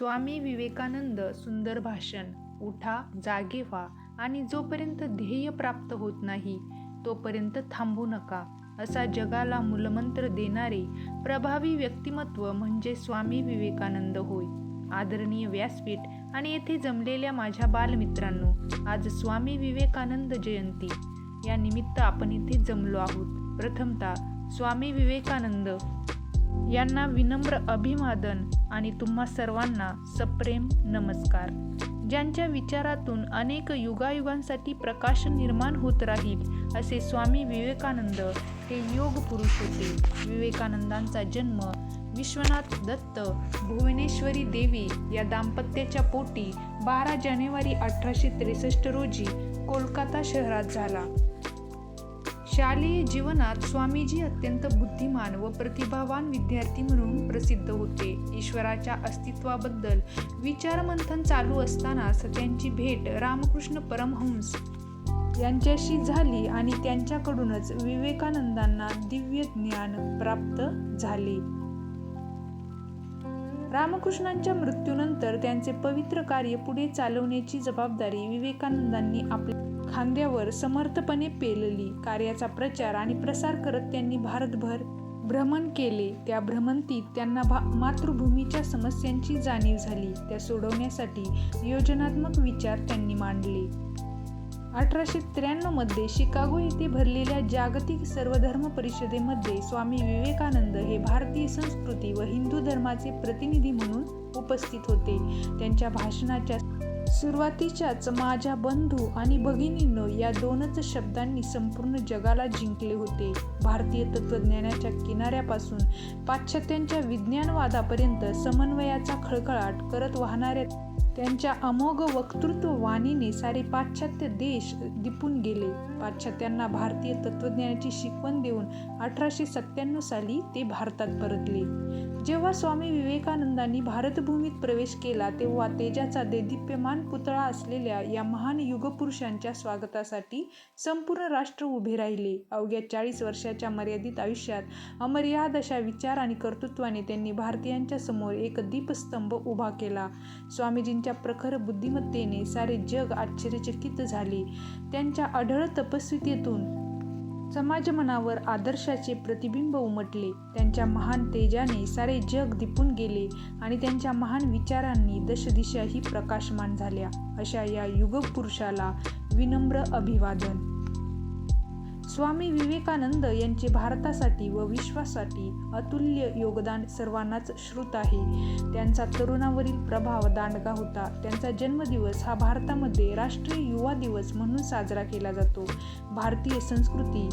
स्वामी विवेकानंद सुंदर भाषण उठा जागे व्हा आणि जोपर्यंत ध्येय प्राप्त होत नाही तोपर्यंत थांबू नका असा जगाला मूलमंत्र देणारे प्रभावी व्यक्तिमत्व म्हणजे स्वामी विवेकानंद होय. आदरणीय व्यासपीठ आणि येथे जमलेल्या माझ्या बालमित्रांनो आज स्वामी विवेकानंद जयंती. या निमित्त आपण इथे जमलो आहोत. प्रथमतः स्वामी विवेकानंद. यांना विनम्र अभिवादन आणि तुम्हा सर्वांना सप्रेम नमस्कार. ज्यांच्या विचारातून अनेक युगायुगांसाठी प्रकाश निर्माण होत राहील असे स्वामी विवेकानंद हे योग पुरुष होते. विवेकानंदांचा जन्म विश्वनाथ दत्त भुवनेश्वरी देवी या दाम्पत्याच्या पोटी बारा जानेवारी अठराशे त्रेसष्ट रोजी कोलकाता शहरात झाला. शालेय जीवनात स्वामीजी अत्यंत बुद्धिमान व प्रतिभावान विद्यार्थी म्हणून प्रसिद्ध होते. ईश्वराच्या अस्तित्वाबद्दल विचारमंथन चालू असतानाच त्यांची भेट रामकृष्ण परमहंस यांच्याशी झाली आणि त्यांच्याकडूनच विवेकानंदांना दिव्य ज्ञान प्राप्त झाले. रामकृष्णांच्या मृत्यूनंतर त्यांचे पवित्र कार्य पुढे चालवण्याची जबाबदारी विवेकानंदांनी आपल्या खांद्यावर समर्थपणे पेलली. कार्याचा प्रचार आणि प्रसार करत त्यांनी भारतभर भ्रमण केले. त्या भ्रमंतीत त्यांना भा मातृभूमीच्या समस्यांची जाणीव झाली. त्या सोडवण्यासाठी योजनात्मक विचार त्यांनी मांडले. अठराशे त्र्याण्णवमध्ये शिकागो येथे भरलेल्या जागतिक सर्वधर्म परिषदेमध्ये स्वामी विवेकानंद हे भारतीय संस्कृती व हिंदू धर्माचे प्रतिनिधी म्हणून उपस्थित होते. त्यांच्या भाषणाच्या सुरुवातीच्याच माझ्या बंधू आणि भगिनीनं या दोनच शब्दांनी संपूर्ण जगाला जिंकले होते. भारतीय तत्त्वज्ञानाच्या किनाऱ्यापासून पाश्चात्यांच्या विज्ञानवादापर्यंत समन्वयाचा खळखळाट करत वाहणाऱ्या त्यांच्या अमोघ वक्तृत्व वाणीने सारे पाश्चात्य देश दिपून गेले. पाश्चात्यांना भारतीय तत्त्वज्ञानाची शिकवण देऊन अठराशे सत्त्याण्णव साली ते भारतात परतले. जेव्हा स्वामी विवेकानंदांनी भारतभूमीत प्रवेश केला तेव्हा तेजाचा देदीप्यमान पुतळा असलेल्या या महान युगपुरुषांच्या स्वागतासाठी संपूर्ण राष्ट्र उभे राहिले. अवघ्या चाळीस वर्षाच्या मर्यादित आयुष्यात अमर्याद अशा विचार आणि कर्तृत्वाने त्यांनी भारतीयांच्या समोर एक दीपस्तंभ उभा केला. स्वामीजींच्या प्रखर बुद्धिमत्तेने सारे जग आश्चर्यचकित झाले. त्यांच्या अढळ तपस्वितेतून समाजमनावर आदर्शाचे प्रतिबिंब उमटले. त्यांच्या महान तेजाने सारे जग दिपून गेले आणि त्यांच्या महान विचारांनी दशदिशाही प्रकाशमान झाल्या. अशा या युगपुरुषाला विनम्र अभिवादन. स्वामी विवेकानंद यांचे भारतासाठी व विश्वासाठी अतुल्य योगदान सर्वांनाच श्रुत आहे. त्यांचा तरुणावरील प्रभाव दांडगा होता. त्यांचा जन्मदिवस हा भारतामध्ये राष्ट्रीय युवा दिवस म्हणून साजरा केला जातो. भारतीय संस्कृती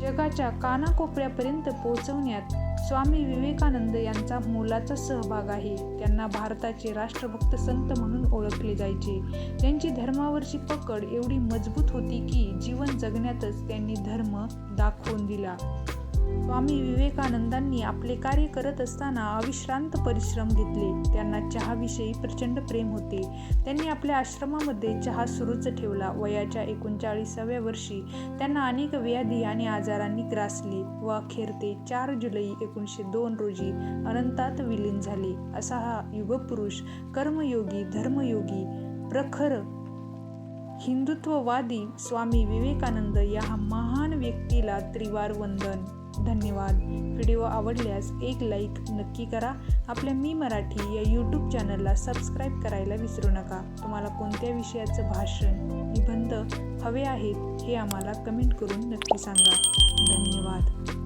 जगाच्या कानाकोपऱ्यापर्यंत पोहोचवण्यात स्वामी विवेकानंद यांचा मोलाचा सहभाग आहे. त्यांना भारताचे राष्ट्रभक्त संत म्हणून ओळखले जायचे. त्यांची धर्मावरची पकड एवढी मजबूत होती की जीवन जगण्यातच त्यांनी धर्म दाखवून दिला. स्वामी विवेकानंदांनी आपले कार्य करत असताना अविश्रांत परिश्रम घेतले. त्यांना चहाविषयी प्रचंड प्रेम होते. त्यांनी आपल्या आश्रमामध्ये चहा सुरूच ठेवला. वयाच्या एकोणचाळीसाव्या वर्षी त्यांना अनेक व्याधी आणि आजारांनी ग्रासले व अखेर ते चार जुलै एकोणीसशे दोन रोजी अनंतात विलीन झाले. असा हा युगपुरुष कर्मयोगी धर्मयोगी प्रखर हिंदुत्ववादी स्वामी विवेकानंद या महान व्यक्तीला त्रिवार वंदन. धन्यवाद. व्हिडिओ आवडल्यास एक लाईक नक्की करा. आपल्या मी मराठी या यूट्यूब चॅनलला सबस्क्राईब करायला विसरू नका. तुम्हाला कोणत्या विषयाचं भाषण निबंध हवे आहेत हे आम्हाला कमेंट करून नक्की सांगा. धन्यवाद.